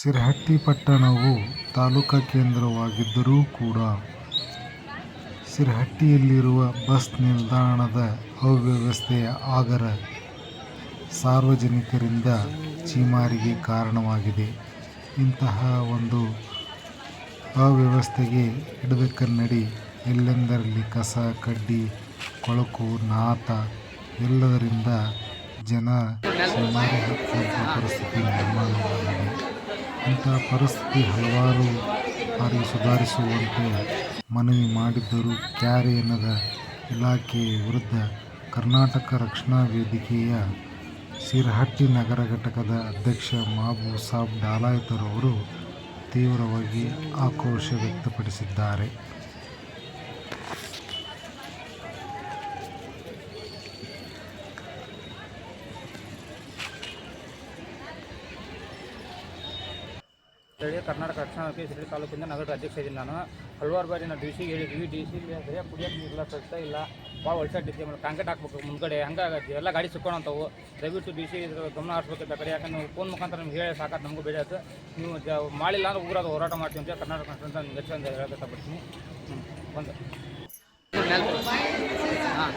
ಸಿರಹಟ್ಟಿ ಪಟ್ಟಣವು ತಾಲೂಕಾ ಕೇಂದ್ರವಾಗಿದ್ದರೂ ಕೂಡ ಸಿರಹಟ್ಟಿಯಲ್ಲಿರುವ ಬಸ್ ನಿಲ್ದಾಣದ ಅವ್ಯವಸ್ಥೆಯ ಆಗರ ಸಾರ್ವಜನಿಕರಿಂದ ಛೀಮಾರಿಗೆ ಕಾರಣವಾಗಿದೆ. ಇಂತಹ ಒಂದು ಅವ್ಯವಸ್ಥೆಗೆ ಹಿಡದಕನ್ನಡಿ ಎಲ್ಲೆಂದರಲ್ಲಿ ಕಸ, ಕಡ್ಡಿ, ಕೊಳಕು, ನಾತ ಎಲ್ಲದರಿಂದ ಜನ ಹಾಕುವಂಥ ಪರಿಸ್ಥಿತಿ ಇಂಥ ಪರಿಸ್ಥಿತಿ ಹಲವಾರು ಬಾರಿ ಸುಧಾರಿಸುವಂತೆ ಮನವಿ ಮಾಡಿದ್ದರೂ. ಕ್ಯಾರೆ ಎನ್ನದ ಇಲಾಖೆ ವಿರುದ್ಧ ಕರ್ನಾಟಕ ರಕ್ಷಣಾ ವೇದಿಕೆಯ ಸಿರಹಟ್ಟಿ ನಗರ ಘಟಕದ ಅಧ್ಯಕ್ಷ ಮಾಬು ಸಾಬ್ ಡಾಲಾಯತರವರು ತೀವ್ರವಾಗಿ ಆಕ್ರೋಶ ವ್ಯಕ್ತಪಡಿಸಿದ್ದಾರೆ. ಹೇಳಿ ಕರ್ನಾಟಕ ರಕ್ಷಣಾ ಶಿರಡಿ ತಾಲೂಕಿಂದ ನಗರದ ಅಧ್ಯಕ್ಷ ಇದ್ದೀನಿ ನಾನು. ಹಲವಾರು ಬಾರಿ ನಾವು ಡಿ ಸಿಗೆ ಹೇಳಿದ್ವಿ ಡಿ ಸಿ ಸರಿಯಾಗಿ ಕುಡಿಯೋಕೆ ನೀರಿಲ್ಲ ಸ್ವಚ್ಛ ಇಲ್ಲ ಭಾಳ ಒಳ್ಸಾಟಿದ್ವಿ ಆಮೇಲೆ ಕಾಂಕ್ರೀಟ್ ಹಾಕ್ಬೇಕು ಮುಂದ್ಗಡೆ ಹಂಗಾಗಿ ಎಲ್ಲ ಗಾಡಿ ಸಿಕ್ಕೋಣಂತವು ದಯವಿಟ್ಟು ಡಿ ಸಿ ಗಮನ ಹರಿಸ್ಬೇಕು ಕಡೆ, ಯಾಕಂದ್ರೆ ನೀವು ಫೋನ್ ಮುಖಾಂತರ ನಿಮ್ಗೆ ಹೇಳಿ ಸಾಕಾದ ನಮಗೂ ಬೇಡ ಆಯ್ತು. ನೀವು ಮಾಡಿಲ್ಲ ಅಂದ್ರೆ ಊರಾದ ಹೋರಾಟ ಮಾಡ್ತೀವಿ ಅಂತ ಕರ್ನಾಟಕ ಅಂತ ನಿಮ್ಗೆ ಬಂದು. ಒಂದು ಹಾಂ.